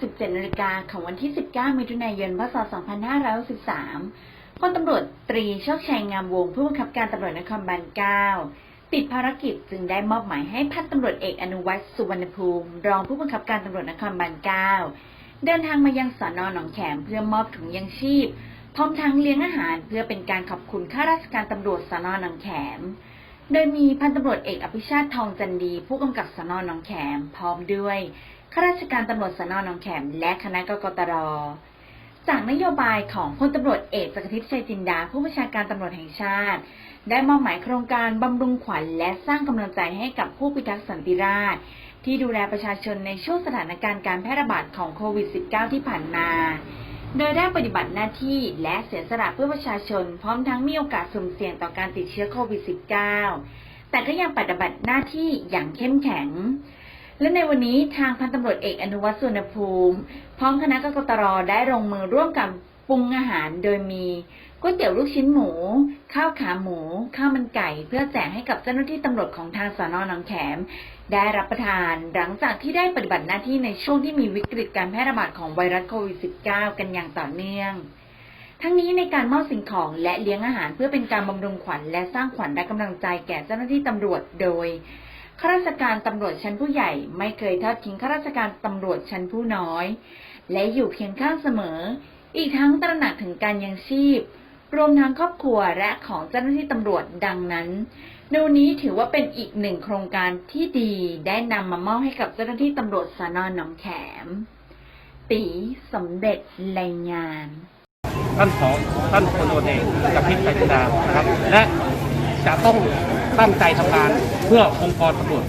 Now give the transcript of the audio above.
17นาฬิกาของวันที่ 19 มิถุนายน พศ 2563พลตำรวจตรีโชคชัยงามวง ผู้บังคับการตำรวจนครบาล 9 ติดภารกิจจึงได้มอบหมายให้พันตำรวจเอกอนุวัฒน์สุวรรณภูมิ รองผู้บังคับการตำรวจนครบาล 9 เดินทางมายังสอนอหนองแขมเพื่อมอบถุงยังชีพ พร้อมทั้งเลี้ยงอาหารเพื่อเป็นการขอบคุณข้าราชการตำรวจสอนอหนองแขมโดยมีพันตำรวจเอกอภิชาติทองจันดี ผู้กำกับสนหนองแขมพร้อมด้วย ข้าราชการตำรวจสนหนองแขม และคณะกกตร จากนโยบายของพลตำรวจเอกจักรทิพย์ชัยจินดา ผู้บัญชาการตำรวจแห่งชาติ ได้มอบหมายโครงการบำรุงขวัญและสร้างกำลังใจให้กับผู้พิทักษ์สันติราษฎร์ที่ดูแลประชาชนในช่วงสถานการณ์การแพร่ระบาดของโควิด -19 ที่ผ่านมา โดยได้ปฏิบัติหน้าที่และเสียสละเพื่อประชาชน พร้อมทั้งมีโอกาสสุ่มเสี่ยงต่อการติดเชื้อโควิด -19 แต่ก็ยังปฏิบัติหน้าที่อย่างเข้มแข็ง และในวันนี้ทางพันตำรวจเอกอนุวัฒน์สุวรรณภูมิ พร้อมคณะกกตรได้ลงมือร่วมกันปรุงอาหารโดยมีก๋วยเตี๋ยวลูกชิ้นหมู ข้าวขาหมู ข้าวมันไก่ เพื่อแจกให้กับเจ้าหน้าที่ตำรวจของทางสอนอหนองแขม ได้รับประทานหลังจากที่ได้ปฏิบัติหน้าที่ในช่วงที่มีวิกฤตการแพร่ระบาดของไวรัสโควิด -19 กันอย่างต่อเนื่อง ทั้งนี้ในการมอบสิ่งของและเลี้ยงอาหารเพื่อเป็นการบำรุงขวัญและสร้างขวัญและกำลังใจแก่เจ้าหน้าที่ตำรวจโดย ข้าราชการตำรวจชั้นผู้ใหญ่ไม่เคยทอดทิ้งข้าราชการตำรวจชั้นผู้น้อย และอยู่เคียงข้างเสมอ อีกทั้งตระหนักถึงการยังชีพ รวมทั้งครอบครัวและของเจ้าหน้าที่ตำรวจดังนั้นในวันนี้ถือว่าเป็นอีกหนึ่งโครงการที่ดีได้นำมามอบให้กับเจ้าหน้าที่ตำรวจสนนหนองแขม ตีสำเร็จรายงานท่านผอท่านพลตำรวจเอกกับพิษไยจินดานะครับ และจะต้อง ตั้งใจทำงานเพื่อองค์กรตำรวจ